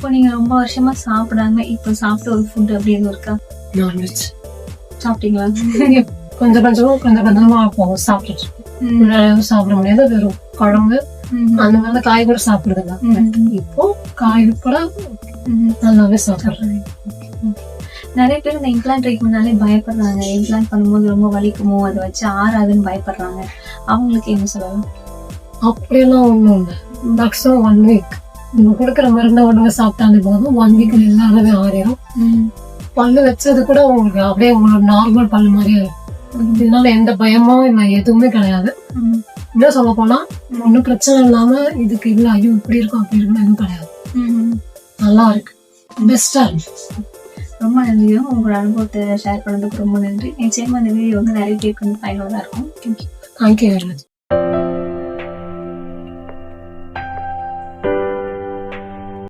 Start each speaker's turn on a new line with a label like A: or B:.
A: இப்போ நீங்க ரொம்ப வருஷமா சாப்பிடாம இப்போ சாப்பிட்ட ஒரு ஃபுட் அப்படி எதுவும் இருக்கா?
B: நான்வெஜ்
A: சாப்பிட்டீங்களா?
B: கொஞ்சம் கொஞ்சம் கொஞ்சம் கொஞ்சமா போகும் சாப்பிட்டுட்டு. சாப்பிட முடியாது. வெறும் குழம்பு. அந்த மாதிரி காய் கூட சாப்பிடுறது
A: ம்.
B: இப்போ காய் கூட. நல்லாவே சாப்பிடுறேன்.
A: நிறைய பேர் இந்த இம்ப்ளான்ட் ட்ரீட்மெண்ட்னாலே பயப்படுறாங்க. இம்ப்ளான்ட் பண்ணும்போது ரொம்ப வலிக்குமோ அதை வச்சு ஆறாதுன்னு பயப்படுறாங்க. அவங்களுக்கு என்ன சொல்லலாம்?
B: அப்படியெல்லாம் ஒண்ணும் இல்லை. மேக்ஸிமம் ஒன் வீக் நீங்க கொடுக்குற மருந்தை ஒண்ணுங்க சாப்பிட்டாலே போதும். ஒன் வீக் எல்லாமே ஆறிடும் பல்லு வச்சது கூட உங்களுக்கு அப்படியே உங்களோட நார்மல் பல்லு மாதிரியே இருக்கும். இதனால எந்த பயமும் இல்லை எதுவுமே கிடையாது.
A: ம்.
B: இன்னும் சொல்ல போனா ஒன்றும் பிரச்சனை இல்லாம இதுக்கு இல்ல ஐயோ இப்படி இருக்கும் அப்படி இருக்கும் எதுவும் கிடையாது.
A: ம்.
B: நல்லா இருக்கு. பெஸ்டா இருக்கு.
A: ரொம்ப நன்றியும். உங்களோட அனுபவத்தை ஷேர் பண்ணதுக்கு ரொம்ப நன்றி. நிச்சயமா இந்த வீடியோ வந்து நிறைய பேருக்கு வந்து பயனுள்ளதா இருக்கும். Thank you
B: thank you very much